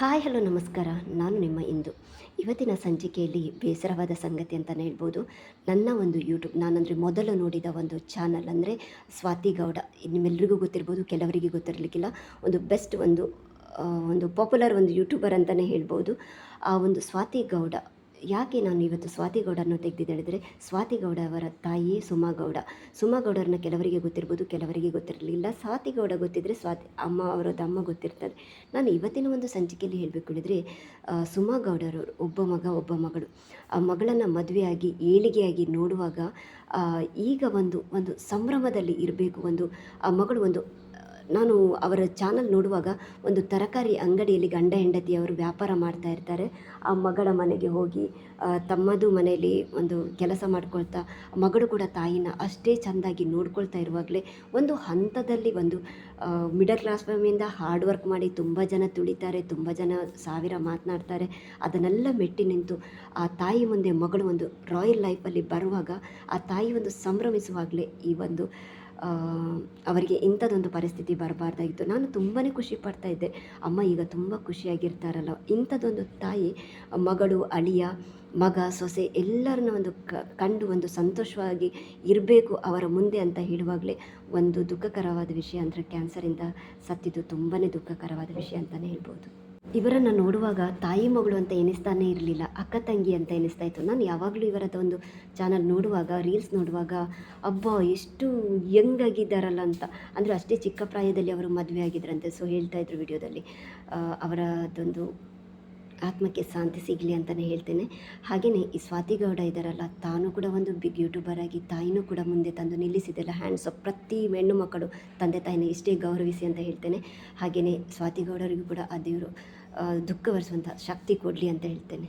Hi, hello, ನಮಸ್ಕಾರ. ನಾನು ನಿಮ್ಮ ಇಂದು. ಇವತ್ತಿನ ಸಂಚಿಕೆಯಲ್ಲಿ ಬೇಸರವಾದ ಸಂಗತಿ ಅಂತಲೇ ಹೇಳ್ಬೋದು. ನನ್ನ ಒಂದು ಯೂಟ್ಯೂಬ್ ನಾನಂದರೆ ಮೊದಲು ನೋಡಿದ ಒಂದು ಚಾನಲ್ ಅಂದರೆ ಸ್ವಾತಿ ಗೌಡ. ನಿಮ್ಮೆಲ್ಲರಿಗೂ ಗೊತ್ತಿರ್ಬೋದು, ಕೆಲವರಿಗೆ ಗೊತ್ತಿರಲಿಕ್ಕಿಲ್ಲ. ಒಂದು ಬೆಸ್ಟ್ ಒಂದು ಒಂದು ಪಾಪ್ಯುಲರ್ ಒಂದು ಯೂಟ್ಯೂಬರ್ ಅಂತಲೇ ಹೇಳ್ಬೋದು. ಆ ಒಂದು ಸ್ವಾತಿ ಗೌಡ ಯಾಕೆ ನಾನು ಇವತ್ತು ಸ್ವಾತಿಗೌಡರನ್ನು ತೆಗೆದಿದ್ದು ಹೇಳಿದರೆ ಸ್ವಾತಿ ಗೌಡ ಅವರ ತಾಯಿ ಸುಮಾಗೌಡ. ಸುಮಾಗೌಡರನ್ನ ಸುಮಾ ಗೌಡರನ್ನ ಕೆಲವರಿಗೆ ಗೊತ್ತಿರ್ಬೋದು, ಕೆಲವರಿಗೆ ಗೊತ್ತಿರಲಿಲ್ಲ. ಸ್ವಾತಿಗೌಡ ಗೊತ್ತಿದ್ದರೆ ಸ್ವಾತಿ, ಅಮ್ಮ, ಅವರದ್ದು ಅಮ್ಮ ಗೊತ್ತಿರ್ತದೆ. ನಾನು ಇವತ್ತಿನ ಒಂದು ಸಂಚಿಕೆಯಲ್ಲಿ ಹೇಳಬೇಕು ಹೇಳಿದರೆ ಸುಮಾಗೌಡರವರು ಸುಮಾ ಗೌಡರು ಒಬ್ಬ ಮಗ, ಒಬ್ಬ ಮಗಳು. ಆ ಮಗಳನ್ನು ಮದುವೆಯಾಗಿ, ಏಳಿಗೆಯಾಗಿ ನೋಡುವಾಗ ಈಗ ಒಂದು ಒಂದು ಸಂಭ್ರಮದಲ್ಲಿ ಇರಬೇಕು, ಒಂದು, ಆ ಮಗಳು ಒಂದು ನಾನು ಅವರ ಚಾನಲ್ ನೋಡುವಾಗ ಒಂದು ತರಕಾರಿ ಅಂಗಡಿಯಲ್ಲಿ ಗಂಡ ಹೆಂಡತಿಯವರು ವ್ಯಾಪಾರ ಮಾಡ್ತಾ ಇರ್ತಾರೆ. ಆ ಮಗಳ ಮನೆಗೆ ಹೋಗಿ ತಮ್ಮದು ಮನೆಯಲ್ಲಿ ಒಂದು ಕೆಲಸ ಮಾಡ್ಕೊಳ್ತಾ, ಮಗಳು ಕೂಡ ತಾಯಿನ ಅಷ್ಟೇ ಚೆಂದಾಗಿ ನೋಡ್ಕೊಳ್ತಾ ಇರುವಾಗಲೇ ಒಂದು ಹಂತದಲ್ಲಿ ಒಂದು ಮಿಡಲ್ ಕ್ಲಾಸ್ ಫ್ಯಾಮಿಲಿಯಿಂದ ಹಾರ್ಡ್ ವರ್ಕ್ ಮಾಡಿ ತುಂಬ ಜನ ತುಳಿತಾರೆ, ತುಂಬ ಜನ ಸಾವಿರ ಮಾತನಾಡ್ತಾರೆ. ಅದನ್ನೆಲ್ಲ ಮೆಟ್ಟಿ ನಿಂತು ಆ ತಾಯಿ ಮುಂದೆ ಮಗಳು ಒಂದು ರಾಯಲ್ ಲೈಫಲ್ಲಿ ಬರುವಾಗ ಆ ತಾಯಿ ಒಂದು ಸಂಭ್ರಮಿಸುವಾಗಲೇ ಈ ಒಂದು ಅವರಿಗೆ ಇಂಥದ್ದೊಂದು ಪರಿಸ್ಥಿತಿ ಬರಬಾರ್ದಾಗಿತ್ತು. ನಾನು ತುಂಬಾ ಖುಷಿ ಪಡ್ತಾ ಇದ್ದೆ. ಅಮ್ಮ ಈಗ ತುಂಬ ಖುಷಿಯಾಗಿರ್ತಾರಲ್ಲ. ಇಂಥದ್ದೊಂದು ತಾಯಿ, ಮಗಳು, ಅಳಿಯ, ಮಗ, ಸೊಸೆ ಎಲ್ಲರನ್ನ ಒಂದು ಕಂಡು ಒಂದು ಸಂತೋಷವಾಗಿ ಇರಬೇಕು ಅವರ ಮುಂದೆ ಅಂತ ಹೇಳುವಾಗಲೇ ಒಂದು ದುಃಖಕರವಾದ ವಿಷಯ ಅಂದರೆ ಕ್ಯಾನ್ಸರಿಂದ ಸತ್ತಿದ್ದು ತುಂಬಾ ದುಃಖಕರವಾದ ವಿಷಯ ಅಂತಲೇ ಹೇಳ್ಬೋದು. ಇವರನ್ನು ನೋಡುವಾಗ ತಾಯಿ ಮಗಳು ಅಂತ ಎನಿಸ್ತಾನೆ ಇರಲಿಲ್ಲ, ಅಕ್ಕ ತಂಗಿ ಅಂತ ಎನಿಸ್ತಾ ಇತ್ತು. ನಾನು ಯಾವಾಗಲೂ ಇವರದ್ದು ಒಂದು ಚಾನಲ್ ನೋಡುವಾಗ ರೀಲ್ಸ್ ನೋಡುವಾಗ, ಅಬ್ಬಾ, ಎಷ್ಟು ಯಂಗ್ ಆಗಿದ್ದಾರಲ್ಲ ಅಂತ. ಅಂದರೆ ಅಷ್ಟೇ ಚಿಕ್ಕ ಪ್ರಾಯದಲ್ಲಿ ಅವರು ಮದುವೆ ಆಗಿದ್ರಂತೆ ಸೊ ಹೇಳ್ತಾ ಇದ್ರು ವಿಡಿಯೋದಲ್ಲಿ ಅವರದೊಂದು ಆತ್ಮಕ್ಕೆ ಶಾಂತಿ ಸಿಗಲಿ ಅಂತಲೇ ಹೇಳ್ತೇನೆ. ಹಾಗೆಯೇ ಈ ಸ್ವಾತಿ ಗೌಡ ಇದ್ದಾರಲ್ಲ, ತಾನು ಕೂಡ ಒಂದು ಬಿಗ್ ಯೂಟ್ಯೂಬರ್ ಆಗಿ, ತಾಯಿನೂ ಕೂಡ ಮುಂದೆ ತಂದು ನಿಲ್ಲಿಸಿದೆಲ್ಲ ಹ್ಯಾಂಡ್ಸ್ ಆಫ್ ಪ್ರತಿ ಹೆಣ್ಣು ಮಕ್ಕಳು, ತಂದೆ ತಾಯಿನ ಇಷ್ಟೇ ಗೌರವಿಸಿ ಅಂತ ಹೇಳ್ತೇನೆ. ಹಾಗೆಯೇ ಸ್ವಾತಿ ಗೌಡರಿಗೂ ಕೂಡ ಆ ದೇವರು ದುಃಖ ಶಕ್ತಿ ಕೊಡಲಿ ಅಂತ ಹೇಳ್ತೇನೆ.